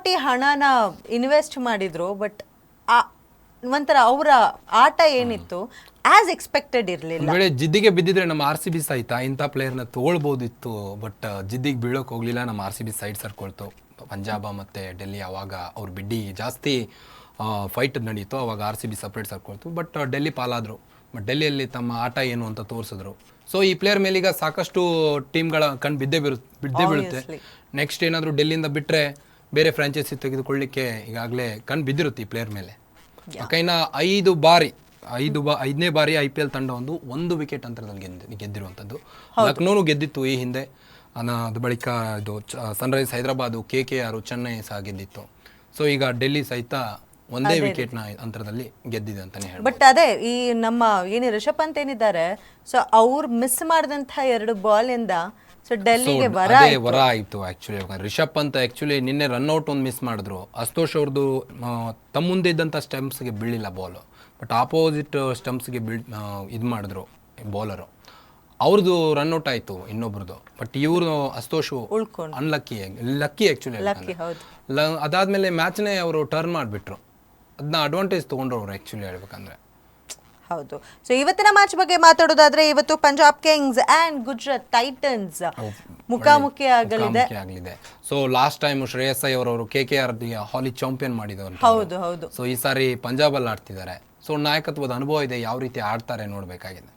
ಕೋಟಿ ಹಣನ ಇನ್ವೆಸ್ಟ್ ಮಾಡಿದ್ರು ಬಟ್ ಒಂಥರ ಅವರ ಆಟ ಏನಿತ್ತು ಆಸ್ ಎಕ್ಸ್ಪೆಕ್ಟೆಡ್ ಇರಲಿಲ್ಲ. ವೇಳೆ ಜಿದ್ದಿಗೆ ಬಿದ್ದಿದ್ರೆ ನಮ್ಮ ಆರ್ ಸಿ ಬಿ ಸಹಿತ ಇಂಥ ಪ್ಲೇಯರ್ನ ತೊಗೊಳ್ಬೋದಿತ್ತು ಬಟ್ ಜಿದ್ದಿಗೆ ಬೀಳೋಕೆ ಹೋಗ್ಲಿಲ್ಲ ನಮ್ಮ ಆರ್ ಸಿ ಬಿ ಸೈಡ್ ಸರ್ಕೊಳ್ತು ಪಂಜಾಬ ಮತ್ತು ಡೆಲ್ಲಿ ಆವಾಗ ಅವ್ರ ಬಿಡ್ಡಿ ಜಾಸ್ತಿ ಫೈಟ್ ನಡೀತು ಅವಾಗ ಆರ್ ಸಿ ಬಿ ಸಪ್ರೇಟ್ ಸರ್ಕೊಳ್ತು ಬಟ್ ಡೆಲ್ಲಿ ಪಾಲಾದರು. ಬಟ್ ಡೆಲ್ಲಿಯಲ್ಲಿ ತಮ್ಮ ಆಟ ಏನು ಅಂತ ತೋರಿಸಿದ್ರು. ಸೊ ಈ ಪ್ಲೇಯರ್ ಮೇಲೆ ಈಗ ಸಾಕಷ್ಟು ಟೀಮ್ಗಳ ಕಣ್ಣು ಬಿದ್ದೇ ಬೀರು ಬಿದ್ದೇ ಬೀಳುತ್ತೆ. ನೆಕ್ಸ್ಟ್ ಏನಾದರೂ ಡೆಲ್ಲಿಯಿಂದ ಬಿಟ್ಟರೆ ಬೇರೆ ಫ್ರಾಂಚೈಸಿ ತೆಗೆದುಕೊಳ್ಳಿಕ್ಕೆ ಈಗಾಗಲೇ ಕಣ್ ಬಿದ್ದಿರುತ್ತೆ ಈ ಪ್ಲೇಯರ್ ಮೇಲೆ. ಕೈನ ಐದು ಬಾರಿ ಐದು ಬಾ ಐದನೇ ಬಾರಿ ಐ ಪಿ ಎಲ್ ತಂಡ ಒಂದು ಒಂದು ವಿಕೆಟ್ ಅಂತರದಲ್ಲಿ ಗೆದ್ದು ಗೆದ್ದಿರುವಂಥದ್ದು ಲಕ್ನೋನು ಗೆದ್ದಿತ್ತು ಈ ಹಿಂದೆ. ಅದು ಬಳಿಕ ಇದು ಸನ್ರೈಸ್ ಹೈದರಾಬಾದು ಕೆ ಕೆ ಆರು ಚೆನ್ನೈ ಸಹ ಗೆದ್ದಿತ್ತು. ಸೊ ಈಗ ಡೆಲ್ಲಿ ಸಹಿತ ಒಂದೇ ವಿಕೆಟ್ನ ಅಂತರದಲ್ಲಿ ಗೆದ್ದಿದೆ ಅಂತಾನೆ ಹೇಳಿ ಬಟ್ ಅದೇ ಈ ನಮ್ಮ ಏನು ರಿಷಬ್ ಅಂತ ಏನಿದ್ದಾರೆ ಸೊ ಅವ್ರು ಮಿಸ್ ಮಾಡಿದಂಥ ಎರಡು ಬಾಲಿಂದ ಇಂದ ಸೊ ಡೆಲ್ಲಿಗೆ ಅದೇ ವರ ಆಯಿತು ಆ್ಯಕ್ಚುಲಿ ರಿಷಬ್ ಅಂತ ಆ್ಯಕ್ಚುಲಿ ನಿನ್ನೆ ರನ್ಔಟ್ ಒಂದು ಮಿಸ್ ಮಾಡಿದ್ರು. ಅಸ್ತೋಷ್ ಅವ್ರದ್ದು ತಮ್ಮ ಮುಂದೆ ಇದ್ದಂಥ ಸ್ಟಂಪ್ಸ್ಗೆ ಬೀಳಿಲ್ಲ ಬಾಲು ಬಟ್ ಆಪೋಸಿಟ್ ಸ್ಟಂಪ್ಸ್ಗೆ ಬೀಳ್ ಇದು ಮಾಡಿದ್ರು ಬೌಲರು ಅವ್ರದ್ದು ರನ್ಔಟ್ ಆಯಿತು ಇನ್ನೊಬ್ರದ್ದು ಬಟ್ ಇವರು ಅಸ್ತೋಷು ಅನ್ಲಕ್ಕಿ ಲಕ್ಕಿ ಆ್ಯಕ್ಚುಲಿ ಅದಾದಮೇಲೆ ಮ್ಯಾಚ್ನೇ ಅವರು ಟರ್ನ್ ಮಾಡಿಬಿಟ್ರು. ಅದನ್ನ ಅಡ್ವಾಂಟೇಜ್ ತೊಗೊಂಡ್ರು ಅವ್ರು ಆ್ಯಕ್ಚುಲಿ ಹೇಳ್ಬೇಕಂದ್ರೆ. ಹೌದು. ಸೊ ಇವತ್ತಿನ ಮ್ಯಾಚ್ ಬಗ್ಗೆ ಮಾತಾಡೋದಾದ್ರೆ ಇವತ್ತು Punjab Kings and Gujarat Titans ಮುಖಾಮುಖಿ ಆಗಲಿದೆ ಆಗಲಿದೆ ಸೊ ಲಾಸ್ಟ್ ಟೈಮ್ ಶ್ರೇಯಸ್ ಐ ಅವರು ಕೆ ಕೆ ಆರ್ ಹಾಲಿ ಚಾಂಪಿಯನ್ ಮಾಡಿದವರು ಹೌದು ಹೌದು. ಸೊ ಈ ಸಾರಿ ಪಂಜಾಬ್ ಅಲ್ಲಿ ಆಡ್ತಿದ್ದಾರೆ. ಸೊ ನಾಯಕತ್ವದ ಅನುಭವ ಇದೆ ಯಾವ ರೀತಿ ಆಡ್ತಾರೆ ನೋಡಬೇಕಾಗಿದೆ.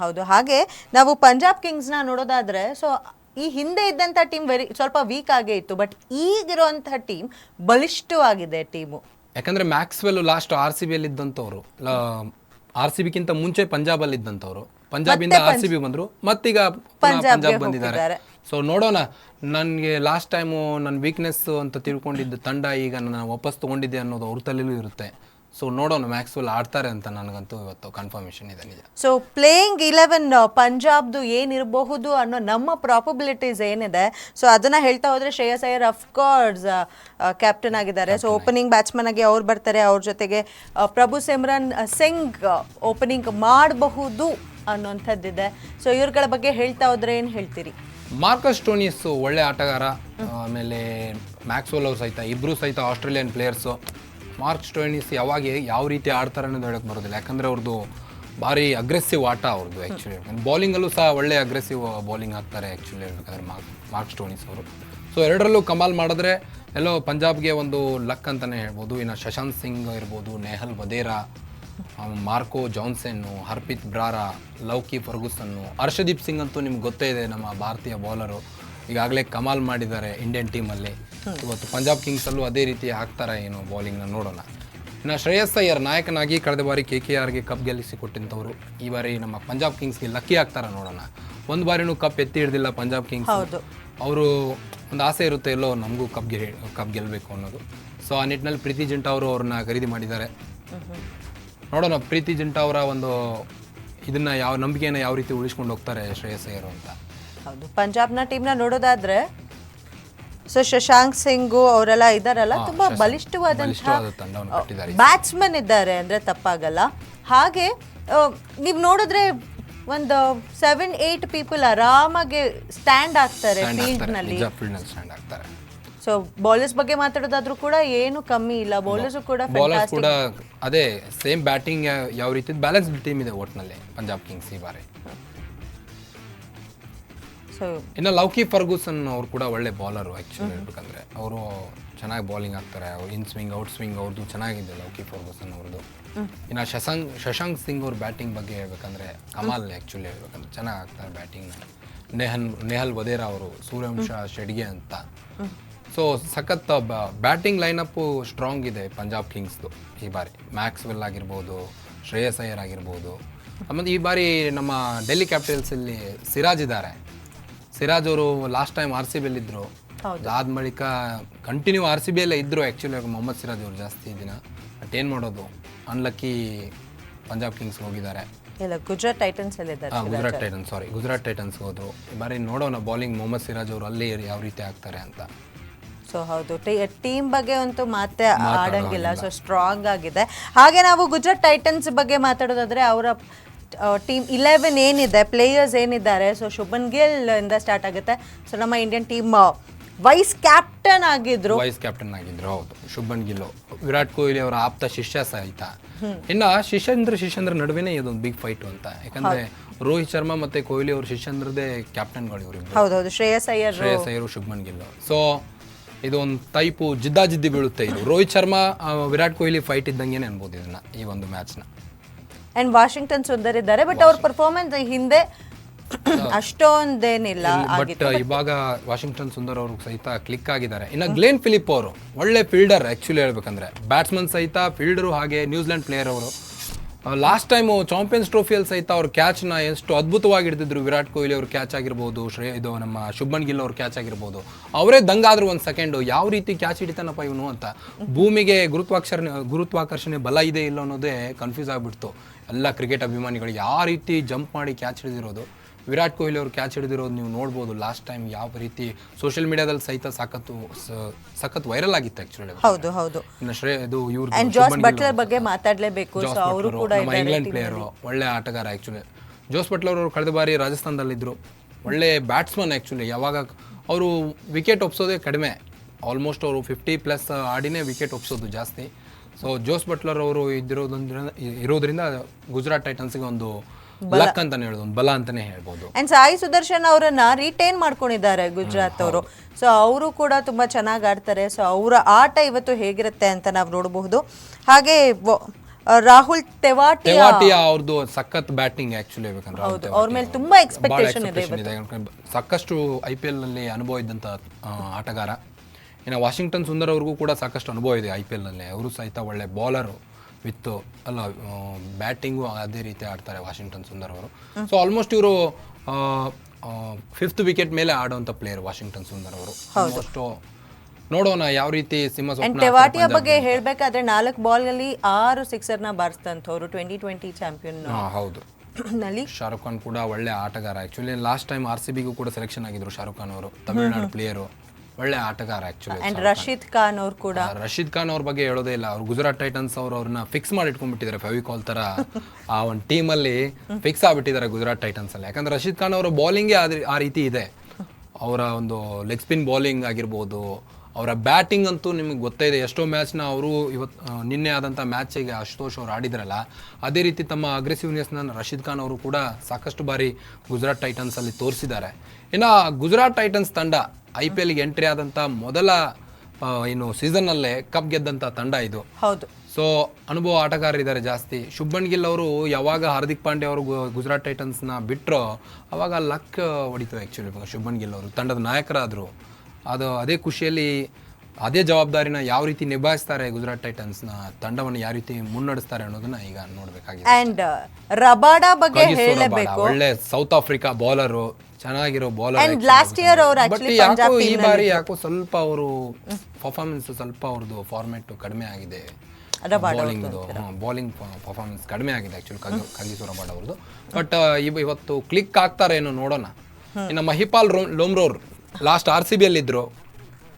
ಹೌದು ಹಾಗೆ ನಾವು ಪಂಜಾಬ್ ಕಿಂಗ್ಸ್ನ ನೋಡೋದಾದ್ರೆ ಸೊ ಈ ಹಿಂದೆ ಇದ್ದಂಥ ಟೀಮ್ ವೆರಿ ಸ್ವಲ್ಪ ವೀಕ್ ಆಗೇ ಇತ್ತು ಬಟ್ ಈಗಿರುವಂಥ ಟೀಮ್ ಬಲಿಷ್ಠವಾಗಿದೆ ಟೀಮು ಯಾಕಂದ್ರೆ Maxwell last R C B ಅಲ್ಲಿ ಇದ್ದಂಥವ್ರು ಆರ್ ಸಿ ಬಿಗಿಂತ ಮುಂಚೆ ಪಂಜಾಬಲ್ಲಿ ಇದ್ದಂಥವ್ರು ಪಂಜಾಬಿಂದ ಆರ್ ಸಿ ಬಿ ಬಂದ್ರು ಮತ್ತೀಗ ಪಂಜಾಬ್ ಬಂದಿದ್ದಾರೆ. ಸೊ ನೋಡೋಣ. ನನಗೆ ಲಾಸ್ಟ್ ಟೈಮು ನನ್ನ ವೀಕ್ನೆಸ್ ಅಂತ ತಿಳ್ಕೊಂಡಿದ್ದ ತಂಡ ಈಗ ನಾನು ವಾಪಸ್ ತೊಗೊಂಡಿದ್ದೆ ಅನ್ನೋದು ಅವ್ರ ತಲೆಯಲ್ಲೂ ಇರುತ್ತೆ. ಸೊ ನೋಡೋಣ ಮ್ಯಾಕ್ಸ್ವೆಲ್ ಆಡ್ತಾರೆ ಅಂತ ನನಗಂತೂ ಇವತ್ತು ಕನ್ಫರ್ಮೇಷನ್ ಇದೆ ನಿಜ. ಸೊ ಪ್ಲೇಯಿಂಗ್ ಇಲೆವೆನ್ ಪಂಜಾಬ್ದು ಏನಿರಬಹುದು ಅನ್ನೋ ನಮ್ಮ ಪ್ರಾಪಬಿಲಿಟೀಸ್ ಏನಿದೆ ಸೊ ಅದನ್ನ ಹೇಳ್ತಾ ಹೋದ್ರೆ Shreyas Iyer of course captain ಆಗಿದ್ದಾರೆ. ಸೊ ಓಪನಿಂಗ್ ಬ್ಯಾಟ್ಸ್ಮನ್ ಆಗಿ ಅವ್ರು ಬರ್ತಾರೆ ಅವ್ರ ಜೊತೆಗೆ ಪ್ರಭು ಸಿಮ್ರನ್ ಸಿಂಗ್ ಓಪನಿಂಗ್ ಮಾಡಬಹುದು ಅನ್ನೋಂಥದ್ದಿದೆ. ಸೊ ಇವ್ರಗಳ ಬಗ್ಗೆ ಹೇಳ್ತಾ ಹೋದ್ರೆ ಏನು ಹೇಳ್ತೀರಿ? ಮಾರ್ಕಸ್ ಟೋನಿಸ್ ಒಳ್ಳೆ ಆಟಗಾರ ಆಮೇಲೆ ಮ್ಯಾಕ್ಸ್ವೆಲ್ ಅವ್ರು ಸಹಿತ ಇಬ್ಬರು ಸಹಿತ ಆಸ್ಟ್ರೇಲಿಯನ್ ಪ್ಲೇಯರ್ಸು ಮಾರ್ಕ್ಸ್ ಟೋನಿಸ್ ಯಾವಾಗ ಯಾವ ರೀತಿ ಆಡ್ತಾರೆ ಅನ್ನೋದು ಹೇಳಕ್ ಬರೋದಿಲ್ಲ. ಯಾಕಂದ್ರೆ ಅವ್ರದ್ದು ಭಾರಿ ಅಗ್ರೆಸಿವ್ ಆಟ ಅವ್ರದ್ದು ಆ್ಯಕ್ಚುಲಿ ಬೌಲಿಂಗಲ್ಲೂ ಸಹ ಒಳ್ಳೆ ಅಗ್ರೆಸಿವ್ ಬೌಲಿಂಗ್ ಆಗ್ತಾರೆ ಆ್ಯಕ್ಚುಲಿ ಹೇಳ್ಬೇಕಾದ್ರೆ ಮಾರ್ಕ್ ಮಾರ್ಕ್ ಸ್ಟೋನಿಸ್ ಅವರು. ಸೊ ಎರಡರಲ್ಲೂ ಕಮಾಲ್ ಮಾಡಿದ್ರೆ ಎಲ್ಲೋ ಪಂಜಾಬ್ಗೆ ಒಂದು ಲಕ್ ಅಂತಲೇ ಹೇಳ್ಬೋದು. ಇನ್ನು ಶಶಾಂತ್ ಸಿಂಗ್ ಇರ್ಬೋದು, Nehal Wadhera Marco Jansen Harpreet Brar, Lockie Ferguson Harshdeep Singh ಅಂತೂ ನಿಮ್ಗೆ ಗೊತ್ತೇ ಇದೆ ನಮ್ಮ ಭಾರತೀಯ ಬೌಲರು ಈಗಾಗಲೇ ಕಮಾಲ್ ಮಾಡಿದ್ದಾರೆ ಇಂಡಿಯನ್ ಟೀಮಲ್ಲಿ ಇವತ್ತು ಪಂಜಾಬ್ ಕಿಂಗ್ಸಲ್ಲೂ ಅದೇ ರೀತಿ ಹಾಕ್ತಾರೆ ಏನೋ ಬೌಲಿಂಗ್ನ ನೋಡೋಣ. ಇನ್ನು ಶ್ರೇಯಸ್ ಅಯ್ಯರ್ ನಾಯಕನಾಗಿ ಕಳೆದ ಬಾರಿ ಕೆ ಕೆ ಆರ್ಗೆ ಕಪ್ ಗೆಲ್ಲಿಸಿ ಕೊಟ್ಟಿಂಥವ್ರು ಈ ಬಾರಿ ನಮ್ಮ ಪಂಜಾಬ್ ಕಿಂಗ್ಸ್ಗೆ ಲಕ್ಕಿ ಆಗ್ತಾರ ನೋಡೋಣ. ಒಂದು ಬಾರಿನೂ ಕಪ್ ಎತ್ತಿ ಹಿಡ್ದಿಲ್ಲ ಪಂಜಾಬ್ ಕಿಂಗ್ಸ್. ಹೌದು. ಅವರು ಒಂದು ಆಸೆ ಇರುತ್ತೆ ಎಲ್ಲೋ ನಮಗೂ ಕಪ್ಗೆ ಕಪ್ ಗೆಲ್ಲಬೇಕು ಅನ್ನೋದು. ಸೊ ಆ ನಿಟ್ಟಿನಲ್ಲಿ ಪ್ರೀತಿ ಜಿಂಟಾ ಅವರು ಅವ್ರನ್ನ ಖರೀದಿ ಮಾಡಿದ್ದಾರೆ. ನೋಡೋಣ ಪ್ರೀತಿ ಜಿಂಟಾ ಅವರ ಒಂದು ಇದನ್ನ ಯಾವ ನಂಬಿಕೆಯನ್ನು ಯಾವ ರೀತಿ ಉಳಿಸ್ಕೊಂಡು ಹೋಗ್ತಾರೆ ಶ್ರೇಯಸ್ ಅಯ್ಯರು ಅಂತ. ಹೌದು. ಪಂಜಾಬ್ನ ಟೀಮ್ನ ನೋಡೋದಾದ್ರೆ ಸೊ ಶಶಾಂಕ್ ಸಿಂಗು ಅವರೆಲ್ಲ ಇದಾರಲ್ಲ ತುಂಬಾ ಬಲಿಷ್ಠವಾದಂತಹ ಬಲಿಷ್ಠವಾದ ಬ್ಯಾಟ್ಸ್ಮನ್ ಇದ್ದಾರೆ ಅಂದ್ರೆ ತಪ್ಪಾಗಲ್ಲ. ಹಾಗೆ ನೀವು ನೋಡಿದ್ರೆ ಒಂದು ಸೆವೆನ್ ಏಟ್ ಪೀಪಲ್ ಆರಾಮಾಗಿ ಸ್ಟ್ಯಾಂಡ್ ಆಗ್ತಾರೆ ಫೀಲ್ಡ್ನಲ್ಲಿ. ಸೊ ಬೌಲರ್ಸ್ ಬಗ್ಗೆ ಮಾತಾಡೋದಾದ್ರೂ ಕೂಡ ಏನು ಕಮ್ಮಿ ಇಲ್ಲ. ಬೌಲರ್ಸ್ ಕೂಡ ಬೌಲರ್ಸ್ ಕೂಡ ಅದೇ ಸೇಮ್ ಬ್ಯಾಟಿಂಗ್ ಯಾವ ರೀತಿ ಬ್ಯಾಲೆನ್ಸ್ ಟೀಮ್ ಇದೆ ಒಟ್ನಲ್ಲಿ ಪಂಜಾಬ್ ಕಿಂಗ್ಸ್ ಈ ಬಾರಿ. ಸೊ ಇನ್ನು ಲೌಕಿ ಫರ್ಗೂಸನ್ ಅವ್ರು ಕೂಡ ಒಳ್ಳೆ ಬಾಲರು ಆ್ಯಕ್ಚುಲಿ ಹೇಳ್ಬೇಕಂದ್ರೆ. ಅವರು ಚೆನ್ನಾಗಿ ಬೌಲಿಂಗ್ ಆಗ್ತಾರೆ ಅವ್ರು ಇನ್ ಸ್ವಿಂಗ್ ಔಟ್ ಸ್ವಿಂಗ್ ಅವ್ರದ್ದು ಚೆನ್ನಾಗಿದೆ ಲೌಕಿ ಫರ್ಗೂಸನ್ ಅವ್ರದ್ದು ಇನ್ನು ಶಶಾಂಕ್ ಶಶಾಂಕ್ ಸಿಂಗ್ ಅವ್ರ ಬ್ಯಾಟಿಂಗ್ ಬಗ್ಗೆ ಹೇಳ್ಬೇಕಂದ್ರೆ ಕಮಾಲ್ ಆ್ಯಕ್ಚುಲಿ ಹೇಳ್ಬೇಕಂದ್ರೆ ಚೆನ್ನಾಗಿ ಆಗ್ತಾರೆ ಬ್ಯಾಟಿಂಗ್ ನೆಹನ್ ನೆಹಲ್ ವದೇರಾ ಅವರು ಸೂರ್ಯವಂಶ ಶೆಡ್ಗೆ ಅಂತ. ಸೊ ಸಖತ್ ಬ್ಯಾಟಿಂಗ್ ಲೈನಪ್ಪು ಸ್ಟ್ರಾಂಗ್ ಇದೆ ಪಂಜಾಬ್ ಕಿಂಗ್ಸ್ದು. ಈ ಬಾರಿ ಮ್ಯಾಕ್ಸ್ವೆಲ್ ಆಗಿರ್ಬೋದು ಶ್ರೇಯಸ್ ಅಯ್ಯರ್ ಆಗಿರ್ಬೋದು. ಆಮೇಲೆ ಈ ಬಾರಿ ನಮ್ಮ ಡೆಲ್ಲಿ ಕ್ಯಾಪಿಟಲ್ಸಲ್ಲಿ ಸಿರಾಜ್ ಇದ್ದಾರೆ. ಸಿರಾಜ್ ಅವರು ಲಾಸ್ಟ್ ಟೈಮ್ ಆರ್ ಸಿ ಬಿಯಲ್ಲಿ ಇದ್ರು. ಅದಾದ ಬಳಿಕ ಕಂಟಿನ್ಯೂ ಆರ್ ಸಿ ಬಿಯಲ್ಲೇ ಇದ್ರು ಆ್ಯಕ್ಚುಲಿ ಮೊಹಮ್ಮದ್ ಸಿರಾಜ್ ಅವರು ಜಾಸ್ತಿ ದಿನ. ಬಟ್ ಏನು ಮಾಡೋದು? ಅನ್ಲಕ್ಕಿ ಪಂಜಾಬ್ ಕಿಂಗ್ಸ್ ಹೋಗಿದ್ದಾರೆ. ಇಲ್ಲ Gujarat Titans ಅಲ್ಲಿದ್ದಾರೆ Gujarat Titans sorry Gujarat Titans ಹೋದ್ರು. ಬಾರಿ ನೋಡೋಣ ಬೌಲಿಂಗ್ ಮೊಹಮ್ಮದ್ ಸಿರಾಜ್ ಅವರು ಅಲ್ಲಿ ಯಾವ ರೀತಿ ಆಗ್ತಾರೆ ಅಂತ. ಸೊ ಹೌದು. ಟೀಮ್ ಬಗ್ಗೆ ಅಂತೂ ಮಾತೆ ಆಡಂಗಿಲ್ಲ. ಸೊ ಸ್ಟ್ರಾಂಗ್ ಆಗಿದೆ. ಹಾಗೆ ನಾವು ಗುಜರಾತ್ ಟೈಟನ್ಸ್ ಬಗ್ಗೆ ಮಾತಾಡೋದಾದ್ರೆ ಅವರ ಟೀಮ್ ಇಲೆವೆನ್ ಏನಿದೆ ಪ್ಲೇಯರ್ಸ್ ಏನಿದ್ದಾರೆ? ಸೊ ಶುಭನ್ ಗಿಲ್ ಇಂದ ಸ್ಟಾರ್ಟ್ ಆಗುತ್ತೆ. ಸೊ ನಮ್ಮ ಇಂಡಿಯನ್ ಟೀಮ್ ವೈಸ್ ಕ್ಯಾಪ್ಟನ್ ಆಗಿದ್ರು. ವೈಸ್ ಕ್ಯಾಪ್ಟನ್ ಆಗಿದ್ರು ಹೌದು. ಶುಭನ್ ಗಿಲ್ ವಿರಾಟ್ ಕೊಹ್ಲಿ ಅವರ ಆಪ್ತ ಶಿಷ್ಯ ಸಹಿತ. ಇನ್ನ ಶಿಷ್ಯಂದ್ರ ಶಿಷ್ಯಂದ್ರ ನಡುವೆನೇ ಇದೊಂದು ಬಿಗ್ ಫೈಟ್ ಅಂತ. ಯಾಕಂದ್ರೆ ರೋಹಿತ್ ಶರ್ಮಾ ಮತ್ತೆ ಕೊಹ್ಲಿ ಅವರು ಶಿಷ್ಯಂದ್ರದೇ ಕ್ಯಾಪ್ಟನ್ಗಳು ಹೌದು ಹೌದೌದು ಶ್ರೇಯಸ್ ಅಯ್ಯರ್. ಶ್ರೇಯಸ್ ಅಯ್ಯರ್ ಶುಭನ್ ಗಿಲ್. ಸೊ ಇದು ಒಂದು ಟೈಪು ಜಿದ್ದಾಜಿದ್ದಿ ಬೀಳುತ್ತೆ ಇದು. ರೋಹಿತ್ ಶರ್ಮಾ ವಿರಾಟ್ ಕೊಹ್ಲಿ ಫೈಟ್ ಇದ್ದಂಗೆ ಅನ್ಬೋದು ಇದನ್ನ ಈ ಒಂದು ಮ್ಯಾಚ್ನ ಅಂಡ್ ವಾಷಿಂಗ್ಟನ್ ಸುಂದರ್ ಇದ್ದಾರೆ ಬಟ್ ಅವ್ರ ಪರ್ಫಾರ್ಮೆನ್ಸ್ ಹಿಂದೆ ಅಷ್ಟೊಂದೇನಿಲ್ಲ ಬಟ್ ಇವಾಗ ವಾಷಿಂಗ್ಟನ್ ಸುಂದರ್ ಅವರು ಸಹಿತ ಕ್ಲಿಕ್ ಆಗಿದ್ದಾರೆ. ಇನ್ನು ಗ್ಲೇನ್ ಫಿಲಿಪ್ ಅವರು ಒಳ್ಳೆ ಫೀಲ್ಡರ್ ಆಕ್ಚುಲಿ ಹೇಳ್ಬೇಕಂದ್ರೆ. ಬ್ಯಾಟ್ಸ್ಮನ್ ಸಹಿತ ಫೀಲ್ಡರು ಹಾಗೆ ನ್ಯೂಜಿಲೆಂಡ್ ಪ್ಲೇಯರ್ ಅವರು. ಲಾಸ್ಟ್ ಟೈಮು ಚಾಂಪಿಯನ್ಸ್ ಟ್ರೋಫಿಯಲ್ಲಿ ಸಹಿತ ಅವ್ರ ಕ್ಯಾಚ್ನ ಎಷ್ಟು ಅದ್ಭುತವಾಗಿ ಹಿಡಿದಿದ್ರು ವಿರಾಟ್ ಕೊಹ್ಲಿ ಅವ್ರ ಕ್ಯಾಚ್ ಆಗಿರ್ಬೋದು, ಶ್ರೇ, ಇದು ನಮ್ಮ ಶುಭನ್ ಗಿಲ್ ಅವ್ರ ಕ್ಯಾಚ್ ಆಗಿರ್ಬೋದು. ಅವರೇ ದಂಗಾದ್ರು ಒಂದು ಸೆಕೆಂಡು ಯಾವ ರೀತಿ ಕ್ಯಾಚ್ ಹಿಡಿತಾನಪ್ಪ ಇವನು ಅಂತ. ಭೂಮಿಗೆ ಗುರುತ್ವಾಕರ್ಷಣೆ ಗುರುತ್ವಾಕರ್ಷಣೆ ಬಲ ಇದೆ ಇಲ್ಲ ಅನ್ನೋದೇ ಕನ್ಫ್ಯೂಸ್ ಆಗಿಬಿಡ್ತು. ಎಲ್ಲ ಕ್ರಿಕೆಟ್ ಅಭಿಮಾನಿಗಳಿಗೆ ಯಾವ ರೀತಿ ಜಂಪ್ ಮಾಡಿ ಕ್ಯಾಚ್ ಹಿಡಿದಿರೋದು. ವಿರಾಟ್ ಕೊಹ್ಲಿ ಅವರು ಕ್ಯಾಚ್ ಹಿಡಿದಿರೋದು ನೀವು ನೋಡ್ಬೋದು. ಲಾಸ್ಟ್ ಟೈಮ್ ಯಾವ ರೀತಿ ಸೋಷಿಯಲ್ ಮೀಡಿಯಾದಲ್ಲಿ ಸಹಿತ ಸಖತ್ತು ಸ- ಸಖತ್ ವೈರಲ್ ಆಗಿತ್ತು ಆಕ್ಚುಲಿ ಹೌದು ಹೌದು. ಶ್ರೇ ಇದು ಇವ್ರು ಜಾಸ್ ಬಟ್ಲರ್ ಬಗ್ಗೆ ಮಾತಾಡಲೇಬೇಕು. ಅವರು ಕೂಡ ಇಂಗ್ಲೆಂಡ್ ಪ್ಲೇಯರು ಒಳ್ಳೆ ಆಟಗಾರ ಆಕ್ಚುಲಿ ಜೋಸ್ ಬಟ್ಲರ್ ಅವರು ಕಳೆದ ಬಾರಿ ರಾಜಸ್ಥಾನದಲ್ಲಿದ್ದರು ಒಳ್ಳೆ ಬ್ಯಾಟ್ಸ್ಮನ್ ಆ್ಯಕ್ಚುಲಿ ಯಾವಾಗ ಅವರು ವಿಕೆಟ್ ಒಪ್ಸೋದೇ ಕಡಿಮೆ. ಆಲ್ಮೋಸ್ಟ್ ಅವರು ಫಿಫ್ಟಿ ಪ್ಲಸ್ ಆಡಿನೇ ವಿಕೆಟ್ ಒಪ್ಸೋದು ಜಾಸ್ತಿ. ಸೊ ಜೋಸ್ ಬಟ್ಲರ್ ಅವರು ಇದ್ದಿರೋದ್ರಿಂದ ಇರೋದ್ರಿಂದ ಗುಜರಾತ್ ಟೈಟನ್ಸ್ಗೆ ಒಂದು ಲಕ್ ಅಂತಾನೆ ಹೇಳ್ಬೋದು ಒಂದು ಬಲ ಅಂತಾನೆ ಹೇಳ್ಬೋದು. ಅಂಡ್ ಸಾಯಿ ಸುದರ್ಶನ್ ಅವರನ್ನ ರಿಟೈನ್ ಮಾಡ್ಕೊಂಡಿದ್ದಾರೆ ಗುಜರಾತ್ ಅವರು. ಸೊ ಅವರು ಕೂಡ ತುಂಬಾ ಚೆನ್ನಾಗಿ ಆಡ್ತಾರೆ. ಸೊ ಅವರ ಆಟ ಇವತ್ತು ಹೇಗಿರುತ್ತೆ ಅಂತ ನಾವು ನೋಡಬಹುದು. ಹಾಗೆ ರಾಹುಲ್ ತೆವಾಟಿಯಾ. ಅವ್ರದ್ದು ಸಖತ್ ಬ್ಯಾಟಿಂಗ್ ಆಕ್ಚುಲಿ ಹೇಳ್ಬೇಕಂದ್ರೆ ಹೌದು ಅವ್ರ ಮೇಲೆ ತುಂಬಾ ಎಕ್ಸ್ಪೆಕ್ಟೇಷನ್ ಇದೆ ಸಾಕಷ್ಟು ಐ ಪಿ ಎಲ್ನಲ್ಲಿ ಅನುಭವ ಇದ್ದಂತ ಆಟಗಾರ. ಇನ್ನು ವಾಷಿಂಗ್ಟನ್ ಸುಂದರ್ ಅವ್ರಿಗೂ ಕೂಡ ಸಾಕಷ್ಟು ಅನುಭವ ಇದೆ ಐ ಪಿ ಎಲ್ನಲ್ಲಿ ಅವರು ಸಹಿತ ಒಳ್ಳೆ ಬೌಲರು ವಿತ್ ಅಲ್ಲ ಬ್ಯಾಟಿಂಗು ಅದೇ ರೀತಿ ಆಡ್ತಾರೆ ವಾಷಿಂಗ್ಟನ್ ಸುಂದರ್ ಅವರು. ಸೊ ಆಲ್ಮೋಸ್ಟ್ ಇವರು ಫಿಫ್ತ್ ವಿಕೆಟ್ ಮೇಲೆ ಆಡುವಂಥ ಪ್ಲೇಯರ್ ವಾಷಿಂಗ್ಟನ್ ಸುಂದರ್ ಅವರು. ಆಲ್ಮೋಸ್ಟ್ ನೋಡೋಣ ಯಾವ ರೀತಿ ಸಿಂಹ ಬಗ್ಗೆ ಹೇಳಬೇಕಾದ್ರೆ ನಾಲ್ಕು ಬಾಲ್ ಅಲ್ಲಿ ಆರು ಸಿಕ್ಸರ್ನ ಬಾರಿಸಿದಂಥವ್ರು ಟ್ವೆಂಟಿ ಟ್ವೆಂಟಿ ಚಾಂಪಿಯನ್ ಹೌದು. ನಲ್ಲಿ. ಶಾರುಖ್ ಖಾನ್ ಕೂಡ ಒಳ್ಳೆ ಆಟಗಾರ. Actually last time R C ಬಿಗೂ ಕೂಡ ಸೆಲೆಕ್ಷನ್ ಆಗಿದ್ರು ಶಾರುಖ್ ಖಾನ್ ಅವರು ತಮಿಳುನಾಡು ಪ್ಲೇಯರು ಒಳ್ಳೆ ಆಟಗಾರ ಆಕ್ಚುಲಿ ಅಂಡ್ ರಶೀದ್ ಖಾನ್ ಅವ್ರು ಕೂಡ. ರಶೀದ್ ಖಾನ್ ಅವ್ರ ಬಗ್ಗೆ ಹೇಳೋದೇ ಇಲ್ಲ. ಅವ್ರು ಗುಜರಾತ್ ಟೈಟನ್ಸ್ ಅವರು ಅವ್ರನ್ನ ಫಿಕ್ಸ್ ಮಾಡಿ ಇಟ್ಕೊಂಡ್ಬಿಟ್ಟಿದ್ದಾರೆ ಫೆವಿಕಾಲ್ ತರ. ಆ ಒಂದು ಟೀಮಲ್ಲಿ ಫಿಕ್ಸ್ ಆಗ್ಬಿಟ್ಟಿದ್ದಾರೆ ಗುಜರಾತ್ ಟೈಟನ್ಸ್ ಅಲ್ಲಿ. ಯಾಕಂದ್ರೆ ರಶೀದ್ ಖಾನ್ ಅವರ ಬೌಲಿಂಗ್ ಆ ರೀತಿ ಇದೆ. ಅವರ ಒಂದು ಲೆಗ್ ಸ್ಪಿನ್ ಬೌಲಿಂಗ್ ಆಗಿರ್ಬೋದು ಅವರ ಬ್ಯಾಟಿಂಗ್ ಅಂತೂ ನಿಮಗೆ ಗೊತ್ತೇ ಇದೆ. ಎಷ್ಟೋ ಮ್ಯಾಚ್ನ ಅವರು ಇವತ್ತು ನಿನ್ನೆ ಆದಂಥ ಮ್ಯಾಚಿಗೆ ಅಶುತೋಷ್ ಅವರು ಆಡಿದ್ರಲ್ಲ ಅದೇ ರೀತಿ ತಮ್ಮ ಅಗ್ರೆಸಿವ್ನೆಸ್ನ ರಶೀದ್ ಖಾನ್ ಅವರು ಕೂಡ ಸಾಕಷ್ಟು ಬಾರಿ ಗುಜರಾತ್ ಟೈಟನ್ಸಲ್ಲಿ ತೋರಿಸಿದ್ದಾರೆ. ಇನ್ನು ಗುಜರಾತ್ ಟೈಟನ್ಸ್ ತಂಡ ಐ ಪಿ ಎಲ್ಗೆ ಎಂಟ್ರಿ ಆದಂಥ ಮೊದಲ ಏನು ಏನು ಸೀಸನ್ನಲ್ಲೇ ಕಪ್ ಗೆದ್ದಂಥ ತಂಡ ಇದು. ಹೌದು. ಸೊ ಅನುಭವ ಆಟಗಾರರಿದ್ದಾರೆ ಜಾಸ್ತಿ. ಶುಭನ್ ಗಿಲ್ ಅವರು ಯಾವಾಗ ಹಾರ್ದಿಕ್ ಪಾಂಡೆ ಅವರು ಗುಜರಾತ್ ಟೈಟನ್ಸ್ನ ಬಿಟ್ಟರೋ ಅವಾಗ ಲಕ್ ಹೊಡಿತು ಆ್ಯಕ್ಚುಲಿ ಶುಭನ್ ಗಿಲ್ ಅವರು. ತಂಡದ ನಾಯಕರಾದರು. ಅದು ಅದೇ ಖುಷಿಯಲ್ಲಿ ಅದೇ ಜವಾಬ್ದಾರಿನ ಯಾವ ರೀತಿ ನಿಭಾಯಿಸ್ತಾರೆ ಗುಜರಾತ್ ಟೈಟನ್ಸ್ನ ತಂಡವನ್ನು ಯಾವ ರೀತಿ ಮುನ್ನಡೆಸ್ತಾರೆ ಅನ್ನೋದನ್ನ ಈಗ ನೋಡಬೇಕಾಗಿದೆ. ರಬಾಡ ಬಗ್ಗೆ ಒಳ್ಳೆ ಸೌತ್ ಆಫ್ರಿಕಾ ಬೌಲರು ಚೆನ್ನಾಗಿರೋ ಬಾಲರ್ ಅಂಡ್ ಅವ್ರು ಬಟ್ ಯಾಕೋ ಪಂಜಾಬ್ ಈ ಬಾರಿ ಯಾಕೋ ಸ್ವಲ್ಪ ಅವರು ಪರ್ಫಾರ್ಮೆನ್ಸ್ ಸ್ವಲ್ಪ ಅವ್ರದ್ದು ಫಾರ್ಮೆಟ್ ಕಡಿಮೆ ಆಗಿದೆ. ಬಾಲಿಂಗ್ ಬೌಲಿಂಗ್ ಬೌಲಿಂಗ್ ಪರ್ಫಾರ್ಮೆನ್ಸ್ ಕಡಿಮೆ ಆಗಿದೆ ಆಕ್ಚುಲಿ ಕಗಿಸು ರಬಾಡ್ ಅವ್ರದ್ದು ಬಟ್ ಇವತ್ತು ಕ್ಲಿಕ್ ಆಗ್ತಾರೇನೋ ನೋಡೋಣ. ಇನ್ನು Mahipal Lomror last R C B ಇದ್ರು.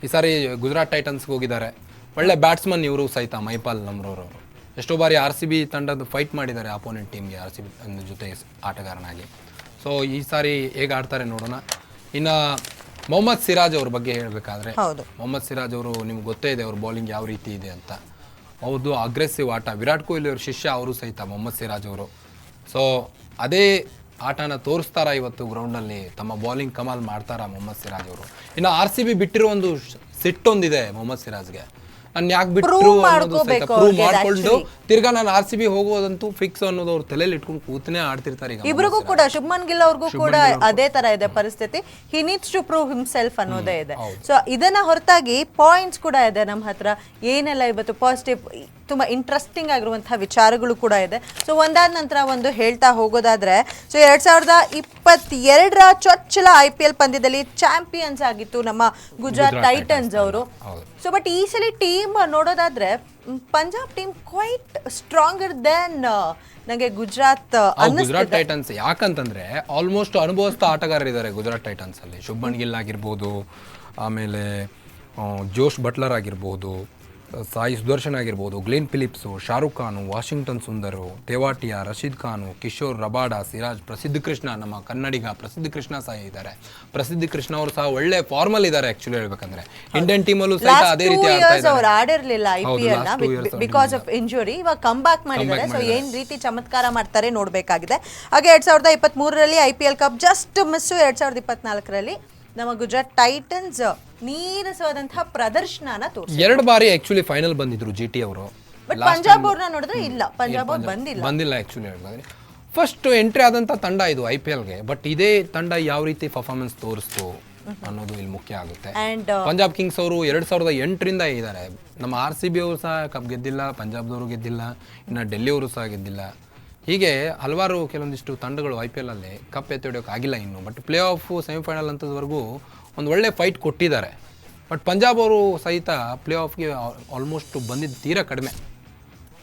ಈ ಸಾರಿ ಗುಜರಾತ್ ಟೈಟನ್ಸ್ಗೆ ಹೋಗಿದ್ದಾರೆ. ಒಳ್ಳೆ ಬ್ಯಾಟ್ಸ್ಮನ್ ಇವರು ಸಹಿತ ಮಹಿಪಾಲ್ ಲಮ್ರೋರ್ ಅವರು. ಎಷ್ಟೋ ಬಾರಿ ಆರ್ ಸಿ ಬಿ ತಂಡದ ಫೈಟ್ ಮಾಡಿದ್ದಾರೆ ಅಪೋನೆಂಟ್ ಟೀಮ್ಗೆ ಆರ್ ಸಿ ಬಿ ಜೊತೆ ಆಟಗಾರನಾಗಿ. ಸೊ ಈ ಸಾರಿ ಹೇಗೆ ಆಡ್ತಾರೆ ನೋಡೋಣ. ಇನ್ನು ಮೊಹಮ್ಮದ್ ಸಿರಾಜ್ ಅವ್ರ ಬಗ್ಗೆ ಹೇಳಬೇಕಾದ್ರೆ ಹೌದು. ಮೊಹಮ್ಮದ್ ಸಿರಾಜ್ ಅವರು ನಿಮ್ಗೆ ಗೊತ್ತೇ ಇದೆ ಅವ್ರ ಬೌಲಿಂಗ್ ಯಾವ ರೀತಿ ಇದೆ ಅಂತ. ಅವ್ರದ್ದು ಅಗ್ರೆಸಿವ್ ಆಟ ವಿರಾಟ್ ಕೊಹ್ಲಿ ಅವ್ರ ಶಿಷ್ಯ ಅವರು ಸಹಿತ ಮೊಹಮ್ಮದ್ ಸಿರಾಜ್ ಅವರು. ಸೊ ಅದೇ ಆಟನ ತೋರಿಸ್ತಾರಾ ಇವತ್ತು ಗ್ರೌಂಡಲ್ಲಿ ತಮ್ಮ ಬೌಲಿಂಗ್ ಕಮಾಲ್ ಮಾಡ್ತಾರಾ ಮೊಹಮ್ಮದ್ ಸಿರಾಜ್ ಅವರು. ಇನ್ನು ಆರ್ ಸಿ ಬಿ ಬಿಟ್ಟಿರೋ ಒಂದು ಸಿಟ್ಟೊಂದಿದೆ ಮೊಹಮ್ಮದ್ ಸಿರಾಜ್ಗೆ. ನಾನು ಯಾಕೆ ಬಿಟ್ಟರು Prove ಅನ್ನೋದು ಸಹಿತ ಮಾಡ್ಕೋಬೇಕು ಪ್ರೂವ್ ಮಾಡ್ಕೊಂಡು ತಿರ್ಗಾ ನಾನು ಆರ್ ಸಿ ಬಿ ಹೋಗೋದಂತೂ ಫಿಕ್ಸ್ ಅನ್ನೋದು ಅವ್ರ ತಲೆಯಲ್ಲಿ ಇಟ್ಕೊಂಡು ಕೂತನೇ ಆಡ್ತಿರ್ತಾರೆ ಈಗ ಇಬ್ರಿಗೂ ಕೂಡ ಶುಭ್ಮನ್ ಗಿಲ್ ಅವ್ರಿಗೂ ಕೂಡ ಅದೇ ತರ ಇದೆ ಪರಿಸ್ಥಿತಿ. He needs to prove himself ಅನ್ನೋದೇ ಇದೆ. ಸೊ ಇದನ್ನ ಹೊರತಾಗಿ ಪಾಯಿಂಟ್ಸ್ ಕೂಡ ಇದೆ ನಮ್ಮ ಹತ್ರ. ಏನೆಲ್ಲ ಇವತ್ತು ಪಾಸಿಟಿವ್ ತುಂಬಾ ಇಂಟ್ರೆಸ್ಟಿಂಗ್ ಆಗಿರುವಂತಹ ವಿಚಾರಗಳು ಕೂಡ ಇದೆ. ಸೊ ಒಂದಾದ ನಂತರ ಒಂದು ಹೇಳ್ತಾ ಹೋಗೋದಾದ್ರೆ ಸೊ ಎರಡ್ ಸಾವಿರದ ಇಪ್ಪತ್ತೆರಡರ ಚೊಚ್ಚಲ ಐ ಪಿ ಎಲ್ ಪಂದ್ಯದಲ್ಲಿ ಚಾಂಪಿಯನ್ಸ್ ಆಗಿತ್ತು ನಮ್ಮ ಗುಜರಾತ್ ಟೈಟನ್ಸ್ ಅವರು. ಸೊ ಬಟ್ ಈ ಸಲ ಟೀಮ್ ನೋಡೋದಾದ್ರೆ Punjab team quite stronger than ನನಗೆ ಗುಜರಾತ್ ಗುಜರಾತ್ ಟೈಟನ್ಸ್ ಯಾಕಂತಂದ್ರೆ ಆಲ್ಮೋಸ್ಟ್ ಅನುಭವಸ್ಥ ಆಟಗಾರರಿದ್ದಾರೆ ಗುಜರಾತ್ ಟೈಟನ್ಸ್ ಅಲ್ಲಿ. ಶುಭ್ಮನ್ ಗಿಲ್ ಆಗಿರ್ಬೋದು ಆಮೇಲೆ ಜೋಶ್ ಬಟ್ಲರ್ ಆಗಿರ್ಬೋದು ಸಾಯಿ ಸುದರ್ಶನ್ ಆಗಿರ್ಬೋದು Glenn Phillips Shahrukh Khan Washington Sundar Tewatia Rashid Khan Kishore Rabada Siraj Prasidh Krishna ನಮ್ಮ ಕನ್ನಡಿಗ ಪ್ರಸಿದ್ಧ ಕೃಷ್ಣ ಸಾಯಿ ಇದ್ದಾರೆ. ಪ್ರಸಿದ್ಧ ಕೃಷ್ಣ ಅವರು ಸಹ ಒಳ್ಳೆ ಫಾರ್ಮಲ್ ಇದ್ದಾರೆ ಆಕ್ಚುಲಿ ಹೇಳ್ಬೇಕಂದ್ರೆ. ಇಂಡಿಯನ್ ಟೀಮಲ್ಲೂ ಸಹ ಅದೇ ರೀತಿ ಅವ್ರು ಆಡಿರ್ಲಿಲ್ಲ ಐ ಹೌದು, P L because of injury ಇವಾಗ ಕಮ್ ಬ್ಯಾಕ್ ಮಾಡಿದ್ದಾರೆ. ಸೊ ಏನ್ ರೀತಿ ಚಮತ್ಕಾರ ಮಾಡ್ತಾರೆ ನೋಡಬೇಕಾಗಿದೆ. ಹಾಗೆ ಎರಡ್ ಸಾವಿರದ ಇಪ್ಪತ್ತ್ ಮೂರರಲ್ಲಿ I P L cup just miss ಎರಡ್ ಸಾವಿರದ ಇಪ್ಪತ್ನಾಲ್ಕರಲ್ಲಿ ನಮ್ಮ ಗುಜರಾತ್ ಟೈಟನ್ಸ್ ನೀರಸವಾದಂತಹ ಪ್ರದರ್ಶನನ ತೋರಿಸಿ ಎರಡು ಬಾರಿ ಆಕ್ಚುಲಿ ಫೈನಲ್ ಬಂದಿದ್ರು ಜಿ ಟಿ ಅವರು. ಬಟ್ ಪಂಜಾಬ್ ಅವ್ರನ್ನ ನೋಡಿದ್ರೆ ಇಲ್ಲ. ಪಂಜಾಬ್ ಅವ್ರು ಬಂದಿಲ್ಲ. ಬಂದಿಲ್ಲ ಆಕ್ಚುಲಿ ಫಸ್ಟ್ ಎಂಟ್ರಿ ಆದಂಥ ತಂಡ ಇದು ಐ ಪಿ ಎಲ್ಗೆ ಬಟ್ ಇದೇ ತಂಡ ಯಾವ ರೀತಿ ಪರ್ಫಾರ್ಮೆನ್ಸ್ ತೋರಿಸ್ತು ಅನ್ನೋದು ಇಲ್ಲಿ ಮುಖ್ಯ ಆಗುತ್ತೆ. ಪಂಜಾಬ್ ಕಿಂಗ್ಸ್ ಅವರು ಎರಡ್ ಸಾವಿರದ ಎಂಟರಿಂದ ಇದ್ದಾರೆ. ನಮ್ಮ ಆರ್ ಸಿ ಬಿ ಅವರು ಸಹ ಕಪ್ ಗೆದ್ದಿಲ್ಲ ಪಂಜಾಬ್ದವರು ಗೆದ್ದಿಲ್ಲ ಇನ್ನು ಡೆಲ್ಲಿಯವರು ಸಹ ಗೆದ್ದಿಲ್ಲ. ಹೀಗೆ ಹಲವಾರು ಕೆಲವೊಂದಿಷ್ಟು ತಂಡಗಳು ಐ ಪಿ ಎಲಲ್ಲಿ ಕಪ್ ಎತ್ತಿಡೋಕೆ ಆಗಿಲ್ಲ ಇನ್ನು ಬಟ್ ಪ್ಲೇ ಆಫ್ ಸೆಮಿಫೈನಲ್ ಅಂತದವರೆಗೂ ಒಂದು ಒಳ್ಳೆ ಫೈಟ್ ಕೊಟ್ಟಿದ್ದಾರೆ. ಬಟ್ ಪಂಜಾಬ್ ಅವರು ಸಹಿತ ಪ್ಲೇ ಆಫ್ಗೆ ಆಲ್ಮೋಸ್ಟ್ ಬಂದಿದ್ದು ತೀರಾ ಕಡಿಮೆ.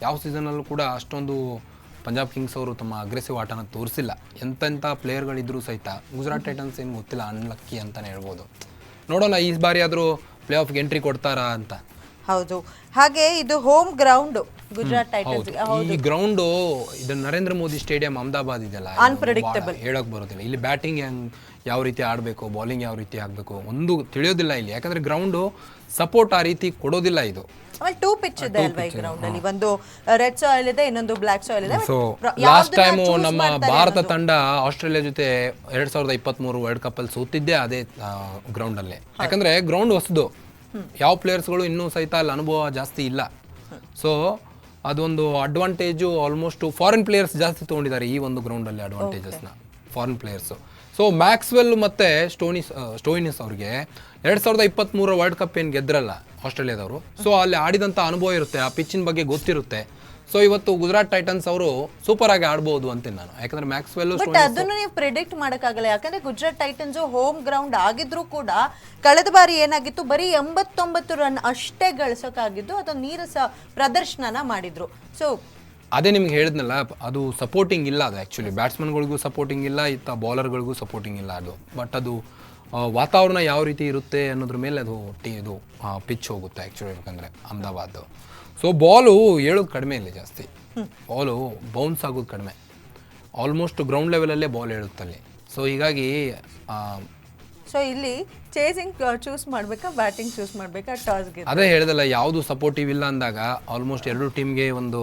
ಯಾವ ಸೀಸನಲ್ಲೂ ಕೂಡ ಅಷ್ಟೊಂದು ಪಂಜಾಬ್ ಕಿಂಗ್ಸ್ ಅವರು ತಮ್ಮ ಅಗ್ರೆಸಿವ್ ಆಟನ ತೋರಿಸಿಲ್ಲ. ಎಂತೆಂಥ ಪ್ಲೇಯರ್ಗಳಿದ್ರು ಸಹಿತ ಗುಜರಾತ್ ಟೈಟನ್ಸ್ ಏನು ಗೊತ್ತಿಲ್ಲ ಅನ್ಲಕ್ಕಿ ಅಂತಲೇ ಹೇಳ್ಬೋದು. ನೋಡೋಣ, ಈ ಬಾರಿ ಆದರೂ ಪ್ಲೇ ಆಫ್ಗೆ ಎಂಟ್ರಿ ಕೊಡ್ತಾರಾ ಅಂತ. ಹೌದು. ಹಾಗೆ ಇದು ಹೋಮ್ ಗ್ರೌಂಡ್ ಗುಜರಾತ್ ಟೈಟನ್ಸ್ ಹೌದು. ಈ ಗ್ರೌಂಡ್ ಇದು ನರೇಂದ್ರ ಮೋದಿ ಸ್ಟೇಡಿಯಂ ಅಹಮದಾಬಾದ್ ಇದೆಲ್ಲ ಅನ್ಪ್ರೆಡಿಕ್ಟಬಲ್ ಹೇಳಕ್ ಬರೋದಿಲ್ಲ. ಇಲ್ಲಿ ಬ್ಯಾಟಿಂಗ್ ಯಾವ ರೀತಿ ಆಡಬೇಕು ಬೌಲಿಂಗ್ ಯಾವ ರೀತಿ ಆಗಬೇಕು ಒಂದು ತಿಳಿಯೋದಿಲ್ಲ ಇಲ್ಲಿ. ಯಾಕಂದ್ರೆ ಗ್ರೌಂಡ್ ಸಪೋರ್ಟ್ ಆ ರೀತಿ ಕೊಡೋದಿಲ್ಲ ಇದು. ಆಮೇಲೆ ಟೂ ಪಿಚ್ ಇದೆ ಅಲ್ವಾ ಈ ಗ್ರೌಂಡ್ ಅಲ್ಲಿ? ಒಂದು ರೆಡ್ ಸಾಯಿಲ್ ಇದೆ ಇನ್ನೊಂದು ಬ್ಲಾಕ್ ಸಾಯಿಲ್ ಇದೆ. ಸೊ ಲಾಸ್ಟ್ ಟೈಮ್ ನಮ್ಮ ಭಾರತ ತಂಡ ಆಸ್ಟ್ರೇಲಿಯಾ ಜೊತೆ ಎರಡ್ ಸಾವಿರದ ಇಪ್ಪತ್ತ್ಮೂರು ವರ್ಲ್ಡ್ ಕಪ್ ಅಲ್ಲಿ ಸೋತಿದ್ದೆ ಅದೇ ಗ್ರೌಂಡ್ ಅಲ್ಲಿ. ಯಾಕಂದ್ರೆ ಗ್ರೌಂಡ್ ಹೊಸದು. ಯಾವ ಪ್ಲೇಯರ್ಸ್ಗಳು ಇನ್ನೂ ಸಹಿತ ಅಲ್ಲಿ ಅನುಭವ ಜಾಸ್ತಿ ಇಲ್ಲ. ಸೊ ಅದೊಂದು ಅಡ್ವಾಂಟೇಜು ಆಲ್ಮೋಸ್ಟ್ ಫಾರಿನ್ ಪ್ಲೇಯರ್ಸ್ ಜಾಸ್ತಿ ತೊಗೊಂಡಿದ್ದಾರೆ ಈ ಒಂದು ಗ್ರೌಂಡಲ್ಲಿ ಅಡ್ವಾಂಟೇಜಸ್ನ ಫಾರಿನ್ ಪ್ಲೇಯರ್ಸು ಸೊ ಮ್ಯಾಕ್ಸ್ವೆಲ್ ಮತ್ತು ಸ್ಟೋನಿಸ್ ಸ್ಟೋಯಿನಿಸ್ ಅವ್ರಿಗೆ ಎರಡು ಸಾವಿರದ ಇಪ್ಪತ್ತ್ಮೂರ ವರ್ಲ್ಡ್ ಕಪ್ ಏನು ಗೆದ್ರಲ್ಲ ಆಸ್ಟ್ರೇಲಿಯಾದವರು. ಸೊ ಅಲ್ಲಿ ಆಡಿದಂಥ ಅನುಭವ ಇರುತ್ತೆ ಆ ಪಿಚ್ಚಿನ ಬಗ್ಗೆ ಗೊತ್ತಿರುತ್ತೆ. ಸೊ ಇವತ್ತು ಗುಜರಾತ್ ಟೈಟನ್ಸ್ ಅವರು ಸೂಪರ್ ಆಗಿ ಆಡಬಹುದು ಅಂತ ನಾನು. ಯಾಕಂದ್ರೆ ಮ್ಯಾಕ್ಸ್ವೆಲ್ ಬಟ್ ಅದನ್ನು ನೀವು ಪ್ರಿಡಿಕ್ಟ್ ಮಾಡೋಕ್ಕಾಗಲ್ಲ. ಯಾಕಂದ್ರೆ ಗುಜರಾತ್ ಟೈಟನ್ಸ್ ಹೋಮ್ ಗ್ರೌಂಡ್ ಆಗಿದ್ರು ಕೂಡ ಕಳೆದ ಬಾರಿ ಏನಾಗಿತ್ತು? ಬರೀ ಎಂಬತ್ತೊಂಬತ್ತು ರನ್ ಅಷ್ಟೇ ಗಳಿಸೋಕ್ಕಾಗಿದ್ದು ಅದೊಂದು ನೀರಸ ಪ್ರದರ್ಶನನ ಮಾಡಿದ್ರು. ಸೊ ಅದೇ ನಿಮ್ಗೆ ಹೇಳಿದ್ನಲ್ಲ ಅದು ಸಪೋರ್ಟಿಂಗ್ ಇಲ್ಲ ಅದು ಆ್ಯಕ್ಚುಲಿ ಬ್ಯಾಟ್ಸ್ಮನ್ಗಳಿಗೂ ಸಪೋರ್ಟಿಂಗ್ ಇಲ್ಲ ಇತ್ತ ಬೌಲರ್ಗಳಿಗೂ ಸಪೋರ್ಟಿಂಗ್ ಇಲ್ಲ ಅದು. ಬಟ್ ಅದು ವಾತಾವರಣ ಯಾವ ರೀತಿ ಇರುತ್ತೆ ಅನ್ನೋದ್ರ ಮೇಲೆ ಅದು ಟಿ ಇದು ಪಿಚ್ ಹೋಗುತ್ತೆ ಆ್ಯಕ್ಚುಲಿ ಯಾಕಂದರೆ ಅಹಮದಾಬಾದ್. ಸೊ ಬಾಲು ಹೇಳೋದು ಕಡಿಮೆ ಇಲ್ಲಿ ಜಾಸ್ತಿ. ಬಾಲು ಬೌನ್ಸ್ ಆಗೋದು ಕಡಿಮೆ. ಆಲ್ಮೋಸ್ಟ್ ಗ್ರೌಂಡ್ ಲೆವೆಲಲ್ಲೇ ಬಾಲ್ ಹೇಳುತ್ತಲ್ಲಿ ಸೊ ಹೀಗಾಗಿ ಆ, ಸೊ ಇಲ್ಲಿ ಚೇಸಿಂಗ್ ಚೂಸ್ ಮಾಡಬೇಕಾ ಬ್ಯಾಟಿಂಗ್ ಚೂಸ್ ಮಾಡಬೇಕಾ ಟಾಸ್ಗೆ ಅದೇ ಹೇಳ್ದಲ್ಲ ಯಾವುದು ಸಪೋರ್ಟಿವ್ ಇಲ್ಲ ಅಂದಾಗ ಆಲ್ಮೋಸ್ಟ್ ಎರಡು ಟೀಮ್ಗೆ ಒಂದು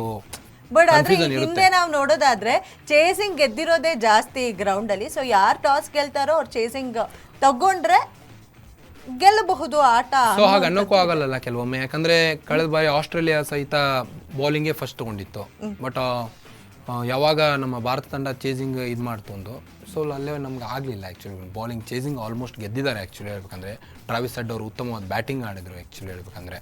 ಬಟ್ ಆದ್ರೆ ಹಿಂದೆ ನಾವು ನೋಡೋದಾದ್ರೆ ಚೇಸಿಂಗ್ ಗೆದ್ದಿರೋದೇ ಜಾಸ್ತಿ ಗ್ರೌಂಡ್ ಅಲ್ಲಿ. ಸೊ ಯಾರು ಟಾಸ್ ಗೆಲ್ತಾರೋ ಅವ್ರು ಚೇಸಿಂಗ್ ತಗೊಂಡ್ರೆ ಗೆಲ್ಲಬಹುದು ಆಟ ಸೊ ಹಾಗೆ ಅನ್ನೋಕ್ಕೂ ಆಗಲ್ಲ ಕೆಲವೊಮ್ಮೆ. ಯಾಕಂದ್ರೆ ಕಳೆದ ಬಾರಿ ಆಸ್ಟ್ರೇಲಿಯಾ ಸಹಿತ ಬೌಲಿಂಗೇ ಫಸ್ಟ್ ತಗೊಂಡಿತ್ತು. ಬಟ್ ಯಾವಾಗ ನಮ್ಮ ಭಾರತ ತಂಡ ಚೇಸಿಂಗ್ ಇದು ಮಾಡ್ತು ಒಂದು ಸೊ ಅಲ್ಲೇ ನಮ್ಗೆ ಆಗಲಿಲ್ಲ ಆ್ಯಕ್ಚುಲಿ ಬೌಲಿಂಗ್ ಚೇಸಿಂಗ್ ಆಲ್ಮೋಸ್ಟ್ ಗೆದ್ದಿದ್ದಾರೆ ಆ್ಯಕ್ಚುಲಿ ಹೇಳ್ಬೇಕಂದ್ರೆ. ಟ್ರಾವಿಸ್ ಹೆಡ್ ಅವರು ಉತ್ತಮವಾದ ಬ್ಯಾಟಿಂಗ್ ಆಡಿದ್ರು ಆ್ಯಕ್ಚುಲಿ ಹೇಳ್ಬೇಕಂದ್ರೆ.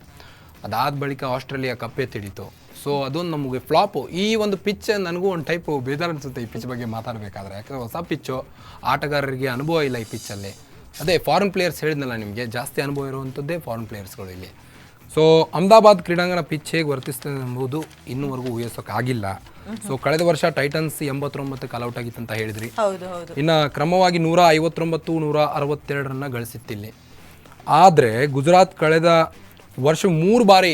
ಅದಾದ ಬಳಿಕ ಆಸ್ಟ್ರೇಲಿಯಾ ಕಪ್ ಎತ್ತಿಡಿತು ಸೊ ಅದೊಂದು ನಮಗೆ ಫ್ಲಾಪು ಈ ಒಂದು ಪಿಚ್ ನನಗೂ ಒಂದು ಟೈಪ್ ಬೇಜಾರು ಅನಿಸುತ್ತೆ ಈ ಪಿಚ್ ಬಗ್ಗೆ ಮಾತಾಡಬೇಕಾದ್ರೆ. ಯಾಕಂದ್ರೆ ಹೊಸ ಪಿಚ್ಚು ಆಟಗಾರರಿಗೆ ಅನುಭವ ಇಲ್ಲ ಈ ಪಿಚ್ಚಲ್ಲಿ ಅದೇ ಫಾರಿನ್ ಪ್ಲೇಯರ್ಸ್ ಹೇಳಿದ್ನಲ್ಲ ನಿಮಗೆ ಜಾಸ್ತಿ ಅನುಭವ ಇರುವಂಥದ್ದೇ ಫಾರಿನ್ ಪ್ಲೇಯರ್ಸ್ಗಳು ಇಲ್ಲಿ. ಸೊ ಅಹಮದಾಬಾದ್ ಕ್ರೀಡಾಂಗಣ ಪಿಚ್ ಹೇಗೆ ವರ್ತಿಸ್ತದೆ ಎಂಬುದು ಇನ್ನೂವರೆಗೂ ಊಹಿಸೋಕ್ಕಾಗಿಲ್ಲ ಸೊ ಕಳೆದ ವರ್ಷ ಟೈಟನ್ಸ್ ಎಂಬತ್ತೊಂಬತ್ತಕ್ಕೆ ಔಟ್ ಆಗಿತ್ತು ಅಂತ ಹೇಳಿದ್ರಿ. ಇನ್ನು ಕ್ರಮವಾಗಿ ನೂರ ಐವತ್ತೊಂಬತ್ತು ನೂರ ಅರವತ್ತೆರಡರನ್ನ ಗಳಿಸಿತ್ತಿಲ್ಲಿ ಆದರೆ ಗುಜರಾತ್ ಕಳೆದ ವರ್ಷ ಮೂರು ಬಾರಿ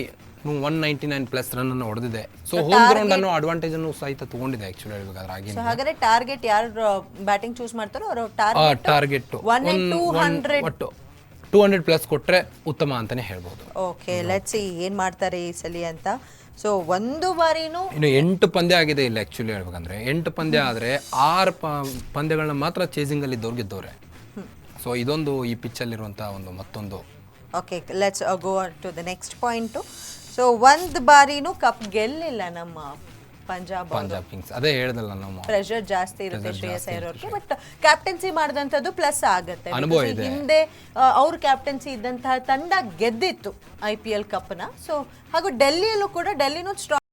one ninety nine plus run ಅನ್ನು ಹೊಡೆದಿದೆ. ಸೊ ಹೋಮ್ ಗ್ರೌಂಡ್ ಅನ್ನೋ ಅಡ್ವಾಂಟೇಜ್ ಅನ್ನು ಸಹಿತ ತಗೊಂಡಿದೆ ಆಕ್ಚುಲಿ ಹೇಳ್ಬೇಕಾದ್ರೆ ಆಗಿನ ಹಾಗಾದ್ರೆ ಟಾರ್ಗೆಟ್ ಯಾರು ಬ್ಯಾಟಿಂಗ್ ಚೂಸ್ ಮಾಡ್ತಾರೋ ಅವರು target target one two hundred ಒಟ್ಟು ಟೂ ಹಂಡ್ರೆಡ್ ಪ್ಲಸ್ ಕೊಟ್ಟರೆ ಉತ್ತಮ ಅಂತಾನೆ ಹೇಳ್ಬೋದು. ಓಕೆ ಲೆಟ್ಸ್ ಏನ್ ಮಾಡ್ತಾರೆ ಈ ಸಲಿ ಅಂತ. ಸೊ ಒಂದು ಬಾರಿನೂ ಇನ್ನು ಎಂಟು ಪಂದ್ಯ ಆಗಿದೆ ಇಲ್ಲಿ ಆ್ಯಕ್ಚುಲಿ ಹೇಳ್ಬೇಕಂದ್ರೆ. ಎಂಟು ಪಂದ್ಯ ಆದರೆ ಆರು ಪ ಪಂದ್ಯಗಳನ್ನ ಮಾತ್ರ ಚೇಸಿಂಗಲ್ಲಿ ಇದ್ದವ್ರು ಗೆದ್ದವ್ರೆ. ಸೊ ಇದೊಂದು ಈ ಪಿಚ್ಚಲ್ಲಿರುವಂಥ ಒಂದು ಮತ್ತೊಂದು okay let's go to the next point so ಒಂದ್ ಬಾರಿನೂ ಕಪ್ ಗೆಲ್ಲಿಲ್ಲ ನಮ್ಮ ಪಂಜಾಬ್ ಪಂಜಾಬ್ ಕಿಂಗ್ಸ್. ಅದೇ ಹೇಳಿದಲ್ಲ ನಮ್ಮ ಪ್ರೆಷರ್ ಜಾಸ್ತಿ ಇರುತ್ತೆ ಶ್ರೇಯಸ್ ಅವ್ರಿಗೆ ಬಟ್ ಕ್ಯಾಪ್ಟನ್ಸಿ ಮಾಡಿದಂಥದ್ದು ಪ್ಲಸ್ ಆಗುತ್ತೆ. ಹಿಂದೆ ಅವ್ರ ಕ್ಯಾಪ್ಟನ್ಸಿ ಇದ್ದಂತಹ ತಂಡ ಗೆದ್ದಿತ್ತು ಐ ಪಿ ಎಲ್ ಕಪ್ನ ಸೊ ಹಾಗೂ ಡೆಲ್ಲಿಯಲ್ಲೂ ಕೂಡ ಡೆಲ್ಲಿನೂ ಸ್ಟ್ರಾಂಗ್